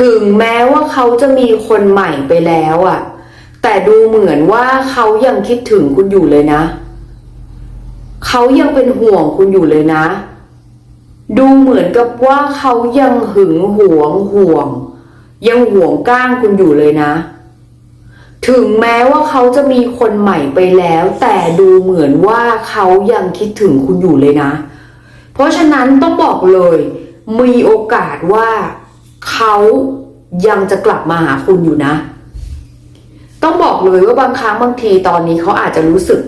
ถึงแม้ว่าเขาจะมีคนใหม่ไปแล้วอะ่ะ แต่ดูเหมือนว่าเขายังคิดถึงคุณอยู่เลยนะ เขายังเป็นห่วงคุณอยู่เลยนะ ดูเหมือนกับว่าเขายังหึงหวงห่วง ยังห่วงก้างคุณอยู่เลยนะ ถึงแม้ว่าเขาจะมีคนใหม่ไปแล้ว แต่ดูเหมือนว่าเขายังคิดถึงคุณอยู่เลยนะ เพราะฉะนั้นต้องบอกเลย มีโอกาสว่า เขายังจะกลับมาหาคุณอยู่นะ ต้องบอกเลยว่าบางครั้งบางทีตอนนี้เขาอาจจะรู้สึก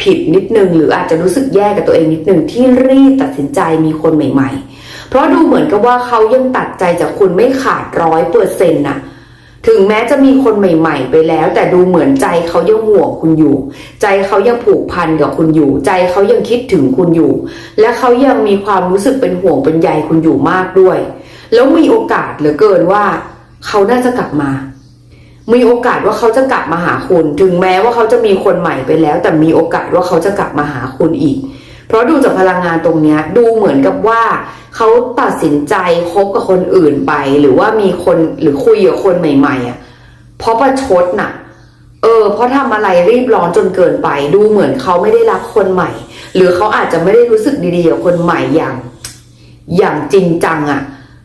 ผิดนิดนึง หรืออาจจะรู้สึกแย่กับตัวเองนิดนึงที่รีบตัดสินใจมีคนใหม่ ๆ เพราะดูเหมือนกับว่าเขายังตัดใจจากคุณไม่ขาดร้อยเปอร์เซ็นต์น่ะถึงแม้จะมีคนใหม่ ๆ ไปแล้ว แต่ดูเหมือนใจเขายังห่วงคุณอยู่ ใจเขายังผูกพันกับคุณอยู่ ใจเขายังคิดถึงคุณอยู่ และเขายังมีความรู้สึกเป็นห่วงเป็นใยคุณอยู่มากด้วย แล้วมีโอกาสเหลือเกินว่า เขาน่าจะกลับมา มีโอกาสว่าเขาจะกลับมาหาคุณ ถึงแม้ว่าเขาจะมีคนใหม่ไปแล้ว แต่มีโอกาสว่าเขาจะกลับมาหาคุณอีก เพราะดูจากพลังงานตรงนี้ดูเหมือนกับว่า เขาตัดสินใจคบกับคนอื่นไป หรือว่ามีคนหรือคุยกับคนใหม่ๆอะเพราะประชดน่ะเออเพราะทำอะไรรีบร้อนจนเกินไป ดูเหมือนเขาไม่ได้รักคนใหม่ หรือเขาอาจจะไม่ได้รู้สึกดีๆกับคนใหม่อย่าง อย่างจริงจังอะ่ะ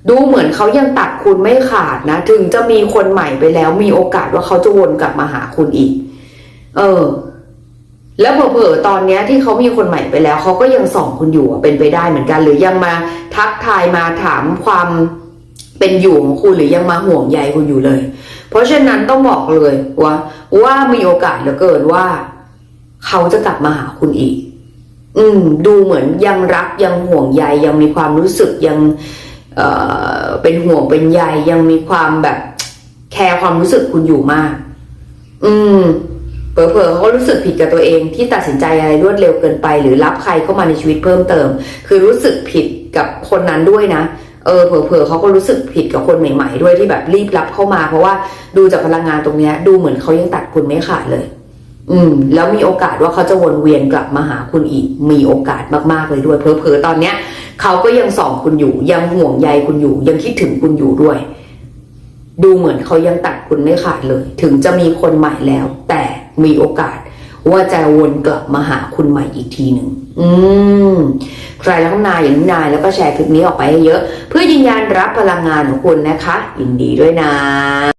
ดูเหมือนเขายังตัดคุณไม่ขาดนะ ถึงจะมีคนใหม่ไปแล้ว มีโอกาสว่าเขาจะวนกลับมาหาคุณอีก เออ แล้วเผลอๆตอนเนี้ยที่เขามีคนใหม่ไปแล้ว เขาก็ยังส่องคุณอยู่เป็นไปได้เหมือนกัน หรือยังมาทักทายมาถามความเป็นอยู่ของคุณหรือยังมาห่วงใยคุณอยู่เลย เพราะฉะนั้นต้องบอกเลยว่าว่ามีโอกาสเหลือเกินว่า เขาจะกลับมาหาคุณอีก อืม ดูเหมือนยังรักยังห่วงใยยังมีความรู้สึกยัง เป็นห่วงเป็นใยยังมีความแบบแคร์ความรู้สึกคุณอยู่มาก อืมเผลอๆเขารู้สึกผิดกับตัวเองที่ตัดสินใจอะไรรวดเร็วเกินไป หรือรับใครเข้ามาในชีวิตเพิ่มเติม คือรู้สึกผิดกับคนนั้นด้วยนะเออเผลอๆเขาก็รู้สึกผิดกับคนใหม่ๆ ด้วยที่แบบรีบรับเข้ามา เพราะว่าดูจากพลังงานตรงเนี้ย ดูเหมือนเขายังตัดคุณไม่ขาดเลย อืม แล้วมีโอกาสว่าเขาจะวนเวียนกลับมาหาคุณอีก มีโอกาสมากๆเลยด้วยเผลอๆตอนเนี้ย เขาก็ยังส่องคุณอยู่ ยังห่วงใยคุณอยู่ ยังคิดถึงคุณอยู่ด้วย ดูเหมือนเขายังตัดคุณไม่ขาดเลย ถึงจะมีคนใหม่แล้ว แต่มีโอกาสว่าจะวนกลับมาหาคุณใหม่อีกทีหนึ่ง อืม ใครทั้งนายอย่างนายแล้วก็แชร์คลิปนี้ออกไปให้เยอะ เพื่อยืนยันรับพลังงานของคุณนะคะ ยินดีด้วยนะ